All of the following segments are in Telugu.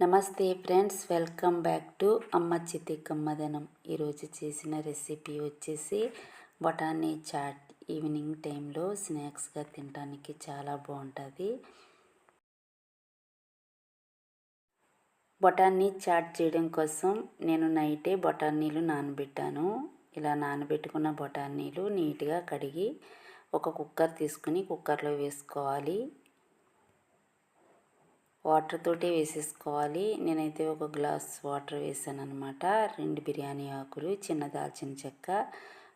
నమస్తే ఫ్రెండ్స్ వెల్కమ్ బ్యాక్ టు అమ్మ చితి కమ్మదనం ఈరోజు చేసిన రెసిపీ వచ్చేసి బఠానీ చాట్ ఈవినింగ్ టైంలో స్నాక్స్గా తినడానికి చాలా బాగుంటుంది. బఠానీ చాట్ చేయడం కోసం నేను నైటే బఠానీలు నానబెట్టాను. ఇలా నానబెట్టుకున్న బఠానీలు నీట్గా కడిగి ఒక కుక్కర్ తీసుకుని కుక్కర్లో వేసుకోవాలి. వాటర్ తోటి వేసేసుకోవాలి. నేనైతే ఒక గ్లాస్ వాటర్ వేసాను అనమాట రెండు బిర్యానీ ఆకులు చిన్న దాల్చిన చెక్క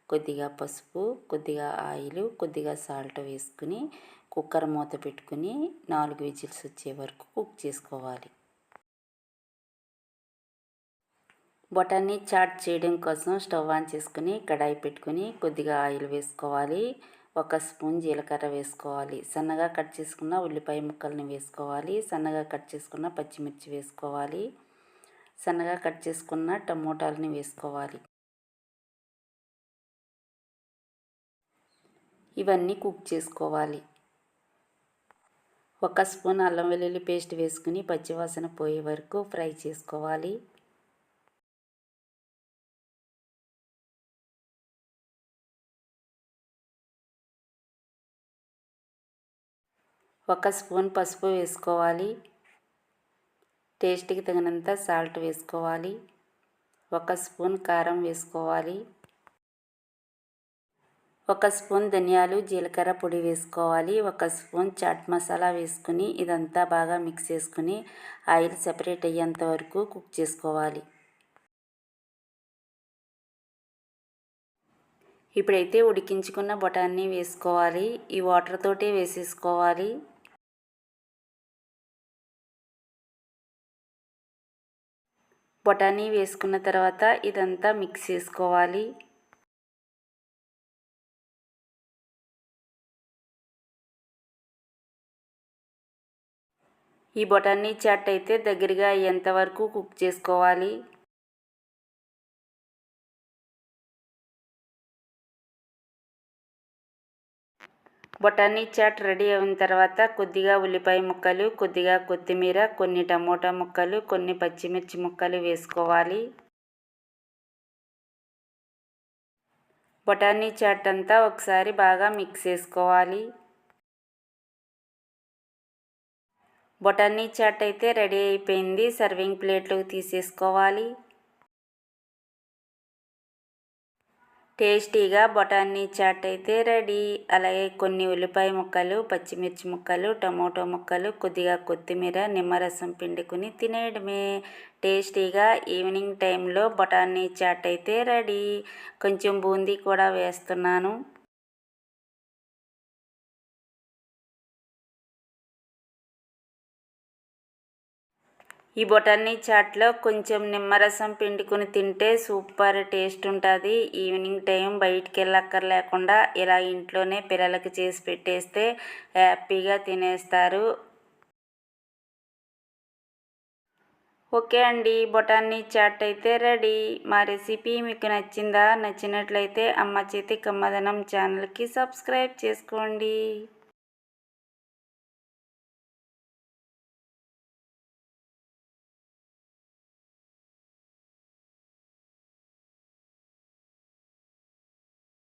కొద్దిగా పసుపు కొద్దిగా ఆయిల్ కొద్దిగా సాల్ట్ వేసుకుని కుక్కర్ మూత పెట్టుకుని నాలుగు విజిల్స్ వచ్చే వరకు కుక్ చేసుకోవాలి. బొటాన్ని చాట్ చేయడం కోసం స్టవ్ ఆన్ చేసుకుని కడాయి పెట్టుకుని కొద్దిగా ఆయిల్ వేసుకోవాలి. ఒక స్పూన్ జీలకర్ర వేసుకోవాలి. సన్నగా కట్ చేసుకున్న ఉల్లిపాయ ముక్కల్ని వేసుకోవాలి. సన్నగా కట్ చేసుకున్న పచ్చిమిర్చి వేసుకోవాలి. సన్నగా కట్ చేసుకున్న టమోటాలని వేసుకోవాలి. ఇవన్నీ కుక్ చేసుకోవాలి. ఒక స్పూన్ అల్లం వెల్లుల్లి పేస్ట్ వేసుకుని పచ్చివాసన పోయే వరకు ఫ్రై చేసుకోవాలి. ఒక స్పూన్ పసుపు వేసుకోవాలి. టేస్ట్కి తగినంత సాల్ట్ వేసుకోవాలి. ఒక స్పూన్ కారం వేసుకోవాలి. ఒక స్పూన్ ధనియాలు జీలకర్ర పొడి వేసుకోవాలి. ఒక స్పూన్ చాట్ మసాలా వేసుకుని ఇదంతా బాగా మిక్స్ చేసుకుని ఆయిల్ సెపరేట్ అయ్యేంత వరకు కుక్ చేసుకోవాలి. ఇప్పుడైతే ఉడికించుకున్న బొటాన్ని వేసుకోవాలి. ఈ వాటర్ తోటే వేసేసుకోవాలి. బొటానీ వేసుకున్న తర్వాత ఇదంతా మిక్స్ చేసుకోవాలి. ఈ బొటానీ చాట్ అయితే దగ్గరగా అయ్యేంత వరకు కుక్ చేసుకోవాలి. బొటానీ చాట్ రెడీ అయిన తర్వాత కొద్దిగా ఉల్లిపాయ ముక్కలు కొద్దిగా కొత్తిమీర కొన్ని టమోటా ముక్కలు కొన్ని పచ్చిమిర్చి ముక్కలు వేసుకోవాలి. బొటానీ చాట్ అంతా ఒకసారి బాగా మిక్స్ చేసుకోవాలి. బొటానీ చాట్ అయితే రెడీ అయిపోయింది. సర్వింగ్ ప్లేట్లోకి తీసేసుకోవాలి. టేస్టీగా బొటానీ చాట్ అయితే రెడీ. అలాగే కొన్ని ఉల్లిపాయ ముక్కలు పచ్చిమిర్చి ముక్కలు టమోటో ముక్కలు కొద్దిగా కొత్తిమీర నిమ్మరసం పిండుకుని తినేయడమే. టేస్టీగా ఈవినింగ్ టైంలో బొటానీ చాట్ అయితే రెడీ. కొంచెం బూందీ కూడా వేస్తున్నాను. ఈ బొటానీ చాట్లో కొంచెం నిమ్మరసం పిండుకొని తింటే సూపర్ టేస్ట్ ఉంటుంది. ఈవినింగ్ టైం బయటికి వెళ్ళక్కర్లేకుండా ఇలా ఇంట్లోనే పిల్లలకి చేసి పెట్టేస్తే హ్యాపీగా తినేస్తారు. ఓకే అండి బొటానీ చాట్ అయితే రెడీ. మా రెసిపీ మీకు నచ్చిందా? నచ్చినట్లయితే అమ్మ చేతి కమ్మదనం ఛానల్కి సబ్స్క్రైబ్ చేసుకోండి.